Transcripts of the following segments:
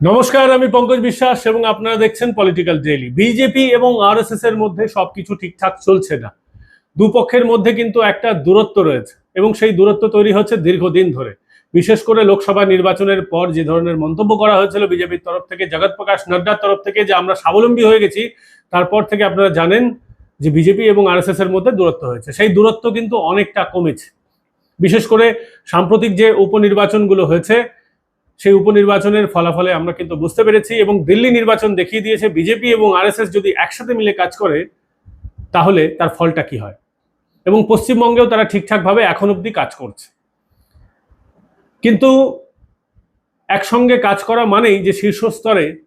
নমস্কার, আমি পঙ্কজ বিশ্বাস এবং আপনারা দেখছেন পলিটিক্যাল ডেইলি বিজেপি এবং আরএসএস এর মধ্যে সবকিছু ঠিকঠাক চলছে না। দুপক্ষের মধ্যে কিন্তু একটা দূরত্ব রয়েছে এবং সেই দূরত্ব তৈরি হচ্ছে দীর্ঘদিন ধরে। বিশেষ করে লোকসভা নির্বাচনের পর যে ধরনের মন্তব্য করা হয়েছিল বিজেপির তরফ থেকে, জগৎ প্রকাশ নাড্ডার তরফ থেকে যে আমরা স্বাবলম্বী হয়ে গেছি, তারপর থেকে আপনারা জানেন যে বিজেপি এবং আরএসএস এর মধ্যে দূরত্ব হয়েছে। সেই দূরত্ব কিন্তু অনেকটা কমেছে। বিশেষ করে সাম্প্রতিক যে উপনির্বাচনগুলো হয়েছে সেই উপনির্বাচনের ফলাফলে আমরা কিন্তু বুঝতে পেরেছি এবং দিল্লি নির্বাচন দেখিয়ে দিয়েছে বিজেপি এবং আরএসএস যদি একসাথে মিলে কাজ করে, তাহলে তার ফলটা কি হয়? এবং পশ্চিমবঙ্গেও তারা ঠিকঠাকভাবে এখন অবধি কাজ করছে। কিন্তু একসঙ্গে কাজ করা মানেই যে শীর্ষস্তরে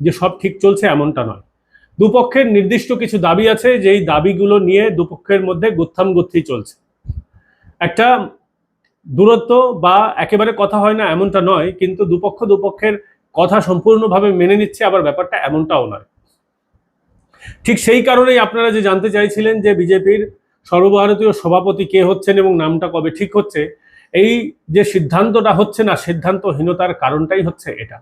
যে সব ঠিক চলছে এমনটা নয়। দুপক্ষের নির্দিষ্ট কিছু দাবি আছে, যেই দাবিগুলো নিয়ে দুপক্ষের মধ্যে গুত্থাম গুত্থি চলছে। একটা দূরত্ব বা একেবারে কথা হয় না, এমনটা নয়, কিন্তু দুপক্ষ দুপক্ষের কথা সম্পূর্ণভাবে মেনে নিচ্ছে, আবার ব্যাপারটা এমনটাও নয়। ঠিক সেই কারণেই আপনারা যে জানতে চাইছিলেন যে বিজেপির সর্বভারতীয় সভাপতি কে হচ্ছেন এবং নামটা কবে ঠিক হচ্ছে, এই যে সিদ্ধান্তটা হচ্ছে না, সিদ্ধান্তহীনতার কারণটাই হচ্ছে এটা।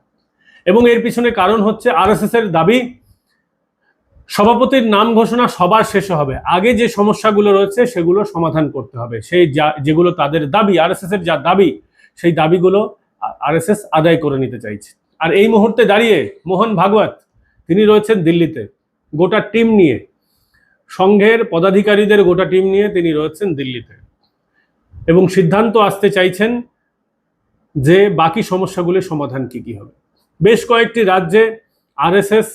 এবং এর পিছনে কারণ হচ্ছে আরএসএস এর দাবি সভাপতির নাম ঘোষণা সবার শেষে হবে। আগে যে সমস্যাগুলো রয়েছে সেগুলো সমাধান করতে হবে। সেই যা, যেগুলো তাদের দাবি আরএসএস এর যা দাবি, সেই দাবিগুলো আরএসএস আদায় করে নিতে চাইছে। আর এই মুহূর্তে দাঁড়িয়ে মোহন ভাগবত, তিনি রয়েছেন দিল্লিতে। গোটা টিম নিয়ে, সংঘের পদাধিকারীদের গোটা টিম নিয়ে তিনি রয়েছেন দিল্লিতে। এবং সিদ্ধান্ত আসতে চাইছেন যে বাকি সমস্যাগুলির সমাধান কি কি হবে। বেশ কয়েকটি রাজ্যে আরএসএস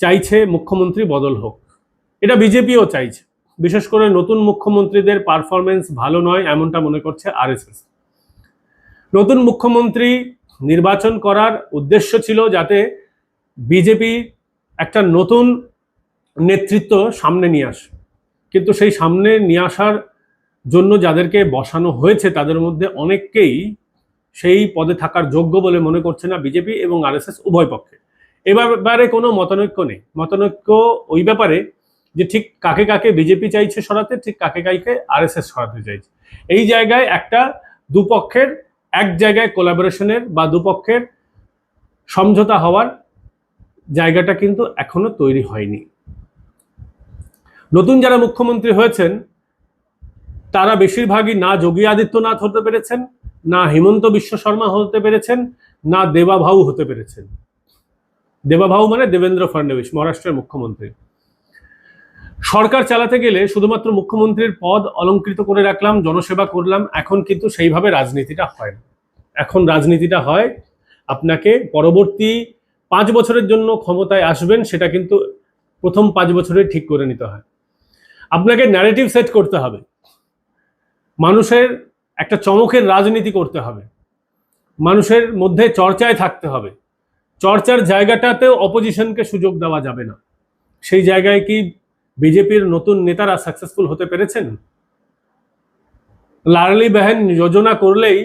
চাইছে মুখ্যমন্ত্রী বদল হোক। এটা বিজেপিও চাইছে। বিশেষ করে নতুন মুখ্যমন্ত্রীদের পারফরমেন্স ভালো নয় এমনটা মনে করছে আরএসএস। নতুন মুখ্যমন্ত্রী নির্বাচন করার উদ্দেশ্য ছিল যাতে বিজেপি একটা নতুন নেতৃত্ব সামনে নিয়ে আসে। কিন্তু সেই সামনে নিয়ে আসার জন্য যাদেরকে বসানো হয়েছে তাদের মধ্যে অনেককেই সেই পদে থাকার যোগ্য বলে মনে করছে না বিজেপি এবং আরএসএস উভয় পক্ষে। এবার ব্যাপারে কোনো মতানৈক্য নেই। মতানৈক্য ওই ব্যাপারে যে ঠিক কাকে কাকে বিজেপি চাইছে সরাতে, ঠিক কাকে কাকে আরএসএস সরাতে চাইছে। এই জায়গায় একটা দুপক্ষের, এক জায়গায় কোলাবোরেশনের বা দুপক্ষের সমঝোতা হওয়ার জায়গাটা কিন্তু এখনও তৈরি হয়নি। নতুন যারা মুখ্যমন্ত্রী হয়েছেন, তারা বেশিরভাগই না যোগী আদিত্যনাথ হতে পেরেছেন, না হিমন্ত বিশ্ব শর্মা হতে পেরেছেন, না দেবাভাউ হতে পেরেছেন। দেবাভাউ মানে দেবেন্দ্র ফডনবিস মহারাষ্ট্রের মুখ্যমন্ত্রী। সরকার চালাতে গেলে শুধুমাত্র মুখ্যমন্ত্রীর পদ অলঙ্কৃত করে রাখলাম, জনসেবা করলাম, এখন কিন্তু সেইভাবে রাজনীতিটা হয় এখন রাজনীতিটা হয় আপনাকে পরবর্তী পাঁচ বছরের জন্য ক্ষমতায় আসবেন, সেটা কিন্তু প্রথম পাঁচ বছরে ঠিক করে নিতে হয়। আপনাকে ন্যারেটিভ সেট করতে হবে। মানুষের একটা চমকের রাজনীতি করতে হবে। মানুষের মধ্যে চর্চায় থাকতে হবে। চর্চার জায়গাটাতেও অপোজিশনকে সুযোগ দেওয়া যাবে না। সেই জায়গায় কি বিজেপির নতুন নেতারা সাকসেসফুল হতে পেরেছেন? লাডলি বাহেন যোজনা করলেই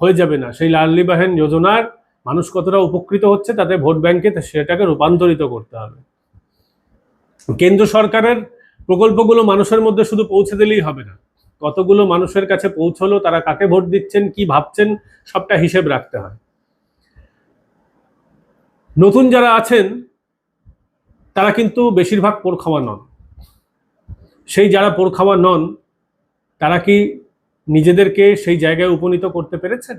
হয়ে যাবে না। সেই লাডলি বাহেন যোজনার মানুষ কতটা উপকৃত হচ্ছে তাতে ভোট ব্যাংকে সেটাকে রূপান্তরিত করতে হবে। কেন্দ্র সরকারের প্রকল্পগুলো মানুষের মধ্যে শুধু পৌঁছে দিলেই হবে না। কতগুলো মানুষের কাছে পৌঁছলো, তারা কাকে ভোট দিচ্ছেন, কি ভাবছেন, সবটা হিসেব রাখতে হয়। নতুন যারা আছেন, তারা কিন্তু বেশিরভাগ পোরখাওয়া নন। সেই যারা পোরখাওয়া নন, তারা কি নিজেদেরকে সেই জায়গায় উপনীত করতে পেরেছেন?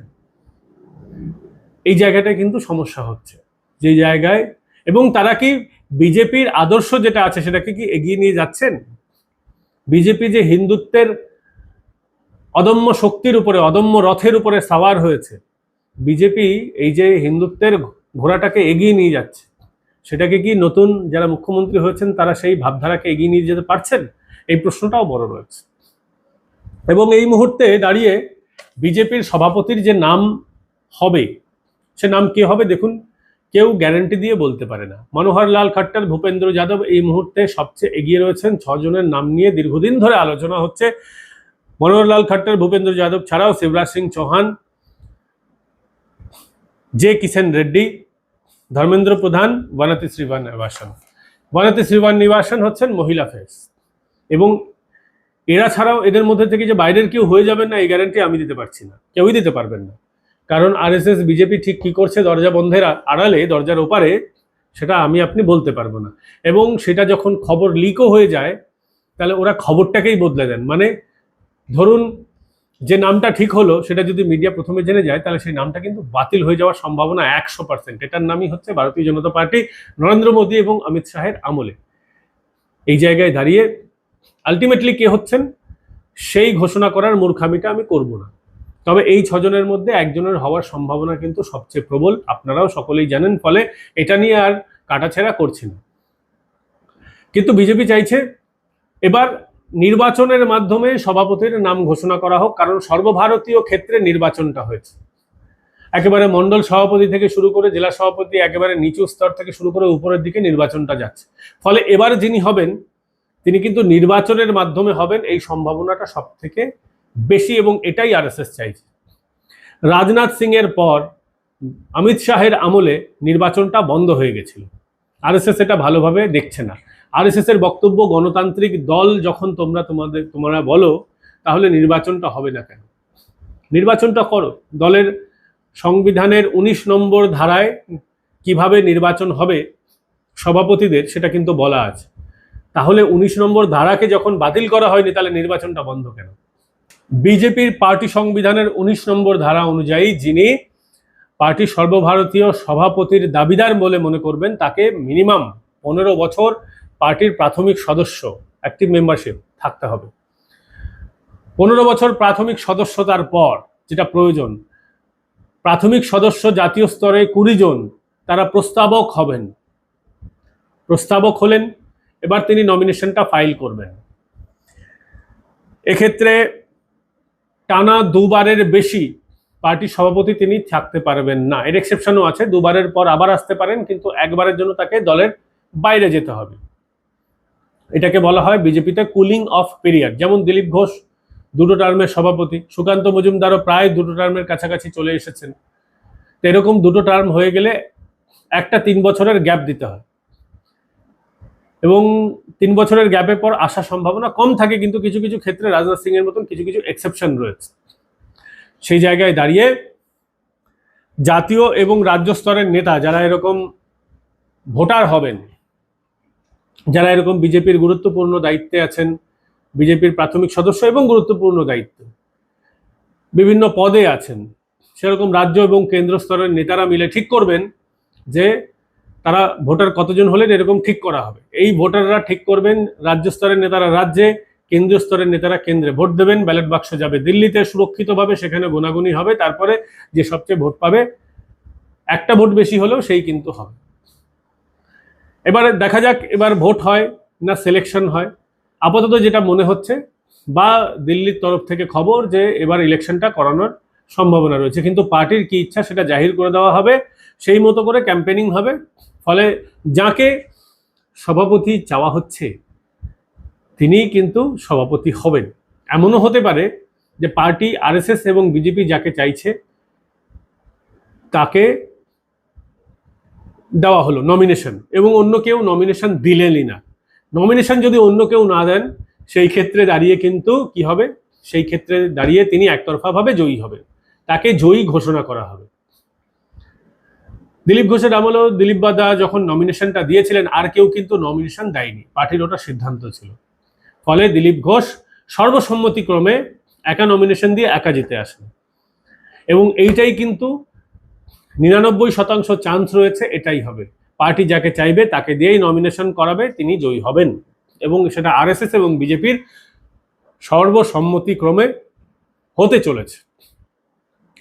এই জায়গাটায় কিন্তু সমস্যা হচ্ছে। যে জায়গায় এবং তারা কি বিজেপির আদর্শ যেটা আছে, সেটাকে কি এগিয়ে নিয়ে যাচ্ছেন? বিজেপি যে হিন্দুত্বের অদম্য শক্তির উপরে, অদম্য রথের উপরে সাওয়ার হয়েছে, বিজেপি এই যে হিন্দুত্বের ঘোড়াটাকে এগিয়ে নিয়ে যাচ্ছে। সেটাকে কি নতুন যারা মুখ্যমন্ত্রী হয়েছেন তারা সেই ভাবধারাকে এগিয়ে নিয়ে যেতে পারছেন? এই প্রশ্নটাও বড় রয়েছে। এবং এই মুহূর্তে দাঁড়িয়ে বিজেপির সভাপতির যে নাম হবে, সে নাম কে হবে দেখুন, কেউ গ্যারান্টি দিয়ে বলতে পারে না। মনোহর লাল খট্টার, ভূপেন্দ্র যাদব এই মুহূর্তে সবচেয়ে এগিয়ে রয়েছেন, ছজনের নাম নিয়ে দীর্ঘদিন ধরে আলোচনা হচ্ছে। মনোহর লাল খট্টার, ভূপেন্দ্র যাদব ছাড়াও শিবরাজ সিং চৌহান, জে কিষেন রেড্ডি ধর্মেন্দ্র প্রধান বনাতি শ্রীবান নিবাসন। বনাতি শ্রীবান নিবাসন হচ্ছেন মহিলা ফেস এবং এরা ছাড়াও এদের মধ্যে থেকে যে বাইরের কেউ হয়ে যাবেন না, এই গ্যারান্টি আমি দিতে পারছি না। কেউই দিতে পারবেন না। কারণ আরএসএস, বিজেপি ঠিক কি করছে দরজা বন্ধের আড়ালে, দরজার ওপারে, সেটা আমি আপনি বলতে পারব না। এবং সেটা যখন খবর লিকও হয়ে যায়, তাহলে ওরা খবরটাকেই বদলে দেন। মানে ধরুন যে নামটা ঠিক হলো, সেটা যদি মিডিয়া প্রথমে জেনে যায়, তাহলে সেই নামটা কিন্তু বাতিল হয়ে যাওয়ার সম্ভাবনা একশো পার্সেন্ট এটার নামই হচ্ছে ভারতীয় জনতা পার্টি, নরেন্দ্র মোদী এবং অমিত শাহের আমলে। এই জায়গায় দাঁড়িয়ে আলটিমেটলি কে হচ্ছেন? সেই ঘোষণা করার মূর্খামিটা আমি করব না। তবে এই ছজনের মধ্যে একজনের হওয়ার সম্ভাবনা কিন্তু সবচেয়ে প্রবল, আপনারাও সকলেই জানেন, ফলে এটা নিয়ে আর কাটাছেড়া করছি না। কিন্তু বিজেপি চাইছে, এবার নির্বাচনের মাধ্যমে সভাপতির নাম ঘোষণা করা হোক, কারণ সর্বভারতীয় ক্ষেত্রে নির্বাচনটা হয়েছে। একেবারে মন্ডল সভাপতি থেকে শুরু করে জেলা সভাপতি একেবারে নিচু স্তর থেকে শুরু করে উপরের দিকে নির্বাচনটা যাচ্ছে। ফলে এবার যিনি হবেন, তিনি কিন্তু নির্বাচনের মাধ্যমে হবেন এই সম্ভাবনাটা সব থেকে বেশি এবং এটাই আরএসএস চাইছে। রাজনাথ সিং এর পর অমিত শাহের আমলে নির্বাচনটা বন্ধ হয়ে গেছিল। আরএসএস এটা ভালোভাবে দেখছে না। আরএসএস এর বক্তব্য, গণতান্ত্রিক দল যখন তোমরা তোমাদের, তোমরা বলো, তাহলে নির্বাচনটা হবে না কেন? নির্বাচনটা করো। দলের সংবিধানের ১৯ নম্বর ধারায় কীভাবে নির্বাচন হবে, সভাপতিদের সেটা কিন্তু বলা আছে। তাহলে ১৯ নম্বর ধারাকে যখন বাতিল করা হয়নি, তাহলে নির্বাচনটা বন্ধ কেন? বিজেপির পার্টি সংবিধানের ১৯ নম্বর ধারা অনুযায়ী যিনি পার্টি সর্বভারতীয় সভাপতির দাবিদার বলে মনে করবেন, তাকে মিনিমাম পনেরো বছর পার্টির প্রাথমিক সদস্য অ্যাক্টিভ মেম্বারশিপ থাকতে হবে। পনেরো বছর প্রাথমিক সদস্যতার পর যেটা প্রয়োজন, প্রাথমিক সদস্য জাতীয় স্তরে কুড়ি জন, তারা প্রস্তাবক হবেন। প্রস্তাবক হলেন, এবার তিনি নমিনেশনটা ফাইল করবেন। এক্ষেত্রে টানা দুবারের বেশি পার্টির সভাপতি তিনি থাকতে পারবেন না। এর এক্সেপশনও আছে, দুবারের পর আবার আসতে পারেন, কিন্তু একবারের জন্য তাকে দলের বাইরে যেতে হবে। এটাকে বলা হয় বিজেপিতে কুলিং অফ পিরিয়ড যেমন দিলীপ ঘোষ দুটো টার্মের সভাপতি, সুকান্ত মজুমদারও প্রায় দুটো টার্মের কাছাকাছি চলে এসেছেন। তো এরকম দুটো টার্ম হয়ে গেলে একটা তিন বছরের গ্যাপ দিতে হয়। এবং তিন বছরের গ্যাপের পর আসার সম্ভাবনা কম থাকে, কিন্তু কিছু কিছু ক্ষেত্রে রাজনাথ সিং এর মতন কিছু কিছু এক্সেপশন রয়েছে। সেই জায়গায় দাঁড়িয়ে জাতীয় এবং রাজ্য স্তরের নেতা যারা এরকম ভোটার হবেন যারা এরকম বিজেপির গুরুত্বপূর্ণ দায়িত্বে আছেন, বিজেপির প্রাথমিক সদস্য এবং গুরুত্বপূর্ণ দায়িত্ব, বিভিন্ন পদে আছেন, সেরকম রাজ্য এবং কেন্দ্র স্তরের নেতারা মিলে ঠিক করবেন যে তারা ভোটার কতজন হলেন এরকম ঠিক করা হবে। এই ভোটাররা ঠিক করবেন, রাজ্য স্তরের নেতারা রাজ্যে, কেন্দ্রীয় স্তরের নেতারা কেন্দ্রে ভোট দেবেন, ব্যালট বাক্স যাবে দিল্লিতে সুরক্ষিতভাবে, সেখানে গোনাগুনি হবে, তারপরে যে সবচেয়ে ভোট পাবে, একটা ভোট বেশি হলেও সেই কিন্তু হবে। এবারে দেখা যাক এবার ভোট হয় না সিলেকশন হয়। আপাতত যেটা মনে হচ্ছে, বা দিল্লির তরফ থেকে খবর যে এবার ইলেকশনটা করানোর সম্ভাবনা রয়েছে। কিন্তু পার্টির কি ইচ্ছা সেটা জাহির করে দেওয়া হবে, সেই মতো করে ক্যাম্পেনিং হবে। ফলে যাকে সভাপতি চাওয়া হচ্ছে, তিনিই কিন্তু সভাপতি হবেন। এমনও হতে পারে যে পার্টি আরএসএস এবং বিজেপি যাকে চাইছে, তাকে দেওয়া হলো নমিনেশন এবং অন্য কেউ নমিনেশন দিলেনই না। নমিনেশন যদি অন্য কেউ না দেন, সেই ক্ষেত্রে দাঁড়িয়ে কিন্তু কি হবে? সেই ক্ষেত্রে দাঁড়িয়ে তিনি একতরফাভাবে জয়ী হবে। তাকে জয়ী ঘোষণা করা হবে। দিলীপ ঘোষের আমলেও দিলীপ বাদা যখন নমিনেশনটা দিয়েছিলেন, আর কেউ কিন্তু নমিনেশন দেয়নি। পার্টির ওটা সিদ্ধান্ত ছিল। ফলে দিলীপ ঘোষ সর্বসম্মতিক্রমে একা নমিনেশন দিয়ে একা জিতে আসেন। এবং এইটাই কিন্তু নিরানব্বই শতাংশ চান্স রয়েছে, এটাই হবে। পার্টি যাকে চাইবে, তাকে দিয়েই নমিনেশন করাবে, তিনি জয়ী হবেন। এবং সেটা আরএসএস এবং বিজেপির সর্বসম্মতিক্রমে হতে চলেছে।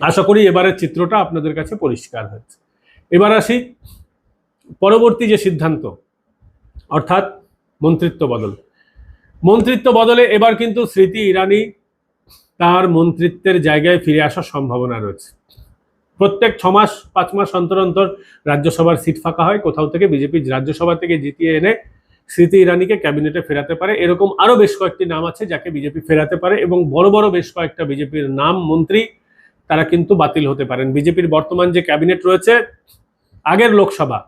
আশা করি এবারের চিত্রটা আপনাদের কাছে পরিষ্কার হয়েছে। এবার আসি পরবর্তী যে সিদ্ধান্ত, অর্থাৎ মন্ত্রিত্ব বদল। মন্ত্রিত্ব বদলে এবার কিন্তু স্মৃতি ইরানি তার মন্ত্রিত্বের জায়গায় ফিরে আসার সম্ভাবনা রয়েছে। প্রত্যেক ছ মাস, পাঁচ মাস অন্তর অন্তর রাজ্যসভার সিট ফাঁকা হয়। কোথাও থেকে বিজেপি রাজ্যসভা থেকে জিতিয়ে এনে স্মৃতি ইরানিকে ক্যাবিনেটে ফেরাতে পারে। এরকম আরও বেশ কয়েকটি নাম আছে যাকে বিজেপি ফেরাতে পারে এবং বড় বড় বেশ কয়েকটা বিজেপির নাম মন্ত্রী তারা কিন্তু বাতিল হতে পারেন। বিজেপির বর্তমান যে ক্যাবিনেট রয়েছে, আগের লোকসভা,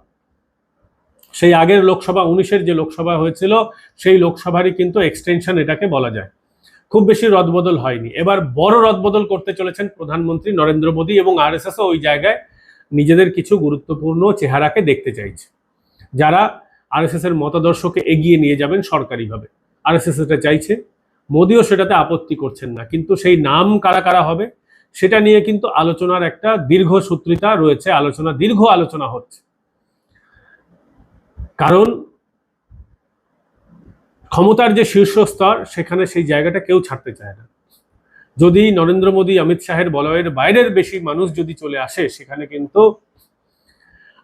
সেই আগের লোকসভা উনিশের যে লোকসভা হয়েছিল, সেই লোকসভারই কিন্তু এক্সটেনশন এটাকে বলা যায়। খুব বেশি রদবদল হয়নি। এবার বড় রদবদল করতে চলেছেন প্রধানমন্ত্রী নরেন্দ্র মোদী এবং আরএসএস ওই জায়গায় নিজেদের কিছু গুরুত্বপূর্ণ চেহারাকে দেখতে চাইছে। যারা আরএসএস এর মতাদর্শকে এগিয়ে নিয়ে যাবেন সরকারিভাবে। আরএসএস এটা চাইছে। মোদিও সেটাতে আপত্তি করছেন না। কিন্তু সেই নাম কারা কারা হবে, সেটা নিয়ে কিন্তু আলোচনার একটা দীর্ঘ সূত্রিতা রয়েছে। আলোচনা, দীর্ঘ আলোচনা হচ্ছে। কারণ ক্ষমতার যে শীর্ষস্তর, সেখানে সেই জায়গাটা কেউ ছাড়তে চায় না। যদি নরেন্দ্র মোদী, অমিত শাহের বলয়ের বাইরের বেশি মানুষ যদি চলে আসে, সেখানে কিন্তু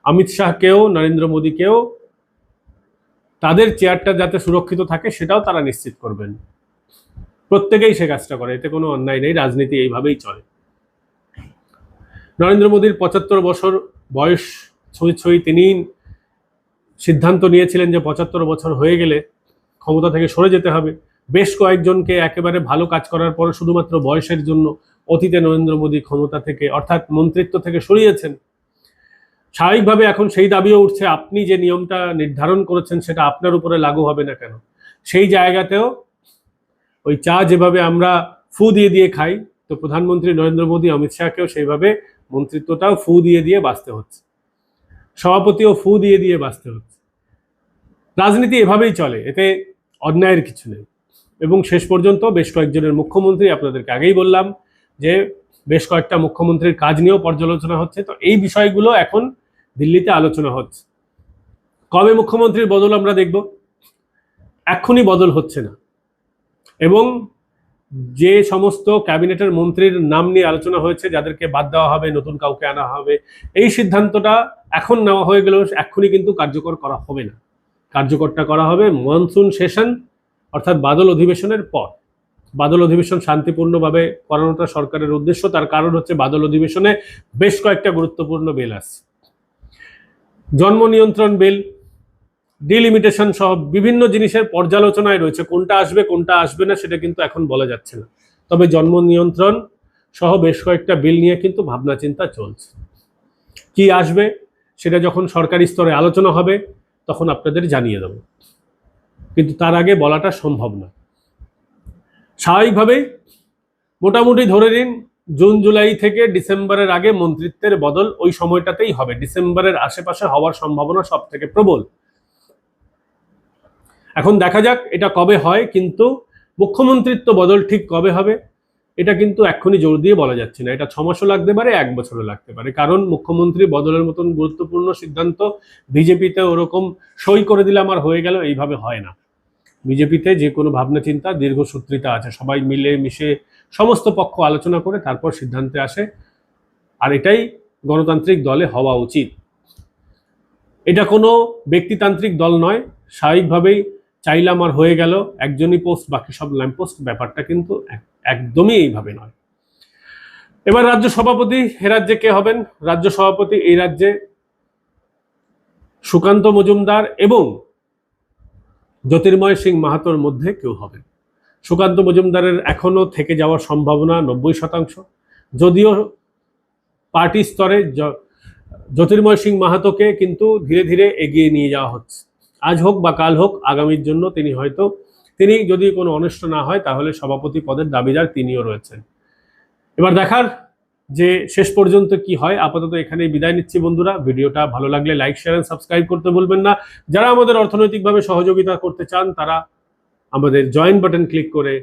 অমিত শাহকেও, নরেন্দ্র মোদীকেও তাদের চেয়ারটা যাতে সুরক্ষিত থাকে, সেটাও তারা নিশ্চিত করবেন। প্রত্যেকেই সে কাজটা করে, এতে কোনো অন্যায় নেই, রাজনীতি এইভাবেই চলে। নরেন্দ্র মোদীর পঁচাত্তর বছর বয়স, ছুঁই ছুঁই তিনি সিদ্ধান্ত নিয়েছিলেন যে পঁচাত্তর বছর হয়ে গেলে ক্ষমতা থেকে সরে যেতে হবে। বেশ কয়েকজনকে একেবারে ভালো কাজ করার পরে শুধুমাত্র বয়সের জন্য অতীতে নরেন্দ্র মোদী ক্ষমতা থেকে, অর্থাৎ মন্ত্রিত্ব থেকে সরিয়েছেন। স্বাভাবিকভাবে এখন সেই দাবিও উঠছে, আপনি যে নিয়মটা নির্ধারণ করেছেন সেটা আপনার উপরে লাগু হবে না কেন? সেই জায়গাতেও ওই চা যেভাবে আমরা ফু দিয়ে দিয়ে খাই, তো প্রধানমন্ত্রী নরেন্দ্র মোদী, অমিত শাহকেও সেইভাবে মন্ত্রিত্বটাও ফু দিয়ে দিয়ে বাঁচতে হচ্ছে। সভাপতিও ফু দিয়ে দিয়ে বাঁচতে হচ্ছে। রাজনীতি এভাবেই চলে, এতে অন্যায়ের কিছু নেই। এবং শেষ পর্যন্ত বেশ কয়েকজনের মুখ্যমন্ত্রী আপনাদেরকে আগেই বললাম যে বেশ কয়েকটা মুখ্যমন্ত্রীর কাজ নিয়েও পর্যালোচনা হচ্ছে। তো এই বিষয়গুলো এখন দিল্লিতে আলোচনা হচ্ছে। কবে মুখ্যমন্ত্রীর বদল আমরা দেখব? এখনই বদল হচ্ছে না। এবং যে সমস্ত ক্যাবিনেটের মন্ত্রীর নাম নিয়ে আলোচনা হয়েছে, যাদেরকে বাদ দেওয়া হবে, নতুন কাউকে আনা হবে, এই সিদ্ধান্তটা এখন নেওয়া হয়ে গেলেও এক্ষুনি কিন্তু কার্যকর করা হবে না। কার্যকরটা করা হবে মনসুন সেশন, অর্থাৎ বাদল অধিবেশনের পর। বাদল অধিবেশন শান্তিপূর্ণভাবে করানোটা সরকারের উদ্দেশ্য, তার কারণ হচ্ছে বাদল অধিবেশনে বেশ কয়েকটা গুরুত্বপূর্ণ বিল আছে। জন্ম নিয়ন্ত্রণ বিল ডিলিমিটেশন সহ বিভিন্ন জিনিসের পর্যালোচনায় রয়েছে, কোনটা আসবে কোনটা আসবে না, সেটা কিন্তু এখন বলা যাচ্ছে না। তবে জন্ম নিয়ন্ত্রণ সহ বেশ কয়েকটা বিল নিয়ে কিন্তু ভাবনা চিন্তা চলছে। কি আসবে, সেটা যখন সরকারি স্তরে আলোচনা হবে তখন আপনাদের জানিয়ে দেব। কিন্তু তার আগে বলাটা সম্ভব না। স্বাভাবিকভাবেই মোটামুটি ধরে নিন, জুন, জুলাই থেকে ডিসেম্বরের আগে মন্ত্রিত্বের বদল ওই সময়টাতেই হবে। ডিসেম্বরের আশেপাশে হওয়ার সম্ভাবনা সব থেকে প্রবল। এখন দেখা যাক এটা কবে হয়, কিন্তু মুখ্যমন্ত্রিত্ব বদল ঠিক কবে হবে? এটা কিন্তু এক্ষুনি জোর দিয়ে বলা যাচ্ছে না। এটা ছ মাসও লাগতে পারে, এক বছরও লাগতে পারে। কারণ মুখ্যমন্ত্রী বদলের মতন গুরুত্বপূর্ণ সিদ্ধান্ত বিজেপিতে ওরকম সই করে দিলে আমার হয়ে গেল, এইভাবে হয় না। বিজেপিতে যে কোনো ভাবনা চিন্তা দীর্ঘসূত্রিতা আছে। সবাই মিলে মিশে সমস্ত পক্ষ আলোচনা করে তারপর সিদ্ধান্তে আসে। আর এটাই গণতান্ত্রিক দলে হওয়া উচিত। এটা কোনো ব্যক্তিতান্ত্রিক দল নয়। স্বাভাবিকভাবেই চাইলাম আর হয়ে গেল, একজনই পোস্ট বাকি সব ল্যাম্পোস্ট ব্যাপারটা কিন্তু এক- একদমই এইভাবে নয়। এবার রাজ্য সভাপতি, এ রাজ্যে কে হবেন? রাজ্য সভাপতি এই রাজ্যে সুকান্ত মজুমদার এবং জ্যোতির্ময় সিং মাহাতোর মধ্যে কেউ হবেন। সুকান্ত মজুমদারের এখনও থেকে যাওয়ার সম্ভাবনা নব্বই শতাংশ। যদিও পার্টি স্তরে জ্যোতির্ময় সিং মাহাতোকে কিন্তু ধীরে ধীরে এগিয়ে নিয়ে যাওয়া হচ্ছে। আজ হোক বা কাল হোক, আগামীর জন্য তিনি হয়তো, তিনি যদি কোনো অনিষ্ট না হয়, তাহলে সভাপতি পদের দাবিদার তিনিও রয়েছেন। এবার দেখার যে শেষ পর্যন্ত কি হয়, আপাতত এখানেই বিদায় নিচ্ছি বন্ধুরা। ভিডিওটা ভালো লাগলে লাইক শেয়ার এন্ড সাবস্ক্রাইব করতে বলবেন না। যারা আমাদের অর্থনৈতিকভাবে সহযোগিতা করতে চান, তারা আমাদের জয়েন বাটন ক্লিক করে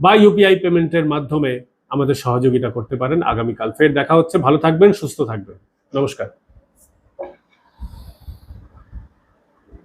বা ইউপিআই পেমেন্টের মাধ্যমে আমাদের সহযোগিতা করতে পারেন। আগামীকাল ফের দেখা হচ্ছে। ভালো থাকবেন, সুস্থ থাকবেন। নমস্কার।